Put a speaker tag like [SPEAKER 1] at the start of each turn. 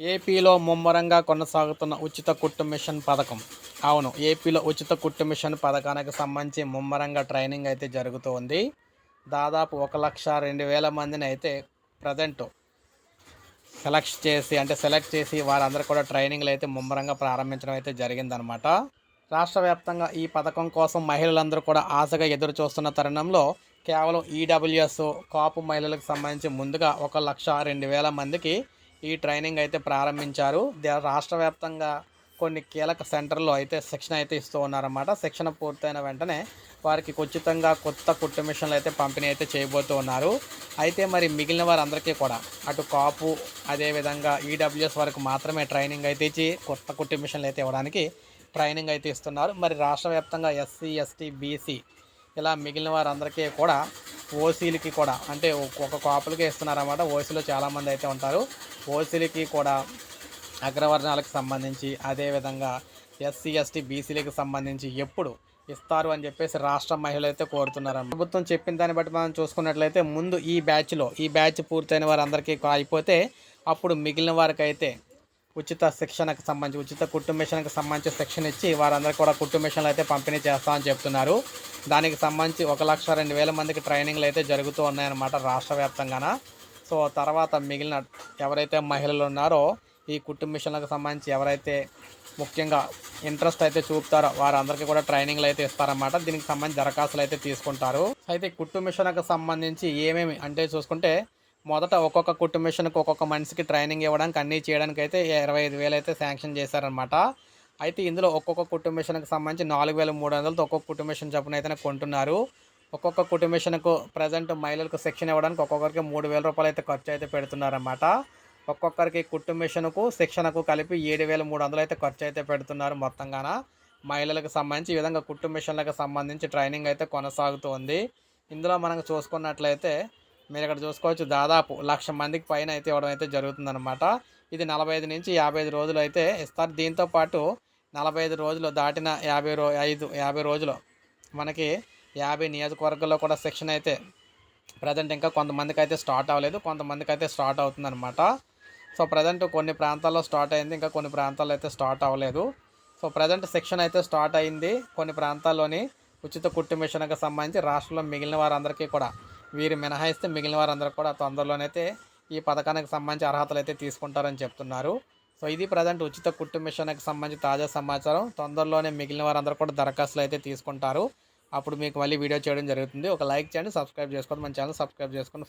[SPEAKER 1] ఏపీలో ముమ్మరంగా కొనసాగుతున్న ఉచిత కుట్టు మిషన్ పథకం. అవును ఏపీలో ఉచిత కుట్టు మిషన్ పథకానికి సంబంధించి ముమ్మరంగా ట్రైనింగ్ అయితే జరుగుతూ ఉంది దాదాపు ఒక లక్ష రెండు వేల మందిని అయితే ప్రజెంట్ సెలెక్ట్ చేసి అంటే సెలెక్ట్ చేసి వారందరూ కూడా ట్రైనింగ్లు అయితే ముమ్మరంగా ప్రారంభించడం అయితే జరిగిందనమాట. రాష్ట్ర వ్యాప్తంగా ఈ పథకం కోసం మహిళలందరూ కూడా ఆశగా ఎదురు చూస్తున్న తరుణంలో కేవలం ఈడబ్ల్యూఎస్ కాపు మహిళలకు సంబంధించి ముందుగా ఒక లక్ష రెండు వేల మందికి ఈ ట్రైనింగ్ అయితే ప్రారంభించారు. రాష్ట్ర వ్యాప్తంగా కొన్ని కీలక సెంటర్లో అయితే శిక్షణ అయితే ఇస్తూ ఉన్నారన్నమాట. శిక్షణ పూర్తయిన వెంటనే వారికి ఉచితంగా కొత్త కుట్టు మిషన్లు అయితే పంపిణీ అయితే చేయబోతూ ఉన్నారు. అయితే మరి మిగిలిన వారందరికీ కూడా అటు కాపు అదేవిధంగా ఈడబ్ల్యూఎస్ వరకు మాత్రమే ట్రైనింగ్ అయితే ఇచ్చి కొత్త కుట్టు మిషన్లు అయితే ఇవ్వడానికి ట్రైనింగ్ అయితే ఇస్తున్నారు. మరి రాష్ట్ర వ్యాప్తంగా ఎస్సీ ఎస్టీ బీసీ ఇలా మిగిలిన వారందరికీ కూడా ఓసీలకి కూడా అంటే ఒక కాపులకే ఇస్తున్నారన్నమాట ఓసీలో చాలామంది అయితే ఉంటారు. ఓసీలకి కూడా అగ్రవర్ణాలకు సంబంధించి అదేవిధంగా ఎస్సీ ఎస్టీ బీసీలకు సంబంధించి ఎప్పుడు ఇస్తారు అని చెప్పేసి రాష్ట్ర మహిళలు అయితే కోరుతున్నారు ప్రభుత్వం చెప్పిన దాన్ని బట్టి మనం చూసుకున్నట్లయితే ముందు ఈ బ్యాచ్లో ఈ బ్యాచ్ పూర్తయిన వారందరికీ అయిపోతే అప్పుడు మిగిలిన వారికి అయితే ఉచిత శిక్షణకు సంబంధించి ఉచిత కుట్టు మిషన్కి సంబంధించి శిక్షణ ఇచ్చి వారందరికీ కూడా కుటుంబేషన్లు మిషన్లు అయితే పంపిణీ చేస్తామని చెప్తున్నారు. దానికి సంబంధించి ఒక లక్ష రెండు వేల మందికి ట్రైనింగ్లు అయితే జరుగుతూ ఉన్నాయన్నమాట రాష్ట్ర వ్యాప్తంగాన. సో తర్వాత మిగిలిన ఎవరైతే మహిళలు ఉన్నారో ఈ కుటుంబేషన్లకు సంబంధించి ఎవరైతే ముఖ్యంగా ఇంట్రెస్ట్ అయితే చూపుతారో వారందరికీ కూడా ట్రైనింగ్లు అయితే ఇస్తారన్నమాట. దీనికి సంబంధించి దరఖాస్తులు అయితే తీసుకుంటారు. అయితే కుటుంబ మిషన్కి సంబంధించి ఏమేమి అంటే చూసుకుంటే మొదట ఒక్కొక్క కుటుంబేషన్కి మిషన్కి ఒక్కొక్క మనిషికి ట్రైనింగ్ ఇవ్వడానికి అన్నీ చేయడానికి అయితే ఇరవై ఐదు వేలు అయితే శాంక్షన్ చేశారనమాట అయితే ఇందులో ఒక్కొక్క కుటుంబేషన్కి సంబంధించి నాలుగు వేల మూడు వందలతో ఒక్కొక్క కుటుంబేషన్ చొప్పున అయితే కొంటున్నారు. ఒక్కొక్క కుటుంబేషన్కు ప్రజెంట్ మహిళలకు శిక్షణ ఇవ్వడానికి ఒక్కొక్కరికి మూడు వేల రూపాయలు అయితే ఖర్చు అయితే పెడుతున్నారన్నమాట. ఒక్కొక్కరికి కుటుంబేషన్కు మిషన్కు శిక్షణకు కలిపి ఏడు వేల మూడు వందలు అయితే ఖర్చు అయితే పెడుతున్నారు మొత్తంగాన. మహిళలకు సంబంధించి ఈ విధంగా కుటుంబేషన్లకు మిషన్లకు సంబంధించి ట్రైనింగ్ అయితే కొనసాగుతోంది. ఇందులో మనం చూసుకున్నట్లయితే మీరు ఇక్కడ చూసుకోవచ్చు దాదాపు లక్ష మందికి పైన అయితే ఇవ్వడం అయితే జరుగుతుందనమాట ఇది నలభై ఐదు నుంచి యాభై ఐదు రోజులు అయితే ఇస్తారు. దీంతో పాటు నలభై ఐదు రోజులు దాటిన యాభై రో ఐదు యాభై రోజులు మనకి యాభై నియోజకవర్గాల్లో కూడా శిక్షణ అయితే ప్రజెంట్ ఇంకా కొంతమందికి అయితే స్టార్ట్ అవ్వలేదు. కొంతమందికి అయితే స్టార్ట్ అవుతుందన్నమాట. సో ప్రజెంట్ కొన్ని ప్రాంతాల్లో స్టార్ట్ అయింది. ఇంకా కొన్ని ప్రాంతాల్లో అయితే స్టార్ట్ అవ్వలేదు. సో ప్రజెంట్ సెక్షన్ అయితే స్టార్ట్ అయింది. కొన్ని ప్రాంతాల్లోని ఉచిత కుట్టు మిషన్కి సంబంధించి రాష్ట్రంలో మిగిలిన వారందరికీ కూడా వీరు మినహాయిస్తే మిగిలిన వారందరూ కూడా తొందరలోనైతే ఈ పథకానికి సంబంధించి అర్హతలు అయితే తీసుకుంటారని చెప్తున్నారు. సో ఇది ప్రజెంట్ ఉచిత కుట్టు మిషన్కి సంబంధించి తాజా సమాచారం. తొందరలోనే మిగిలిన వారందరూ కూడా దరఖాస్తులు అయితే తీసుకుంటారు. అప్పుడు మీకు మళ్ళీ వీడియో చేయడం జరుగుతుంది. ఒక లైక్ చేయండి సబ్స్క్రైబ్ చేసుకోండి మన ఛానల్ సబ్స్క్రైబ్ చేసుకొని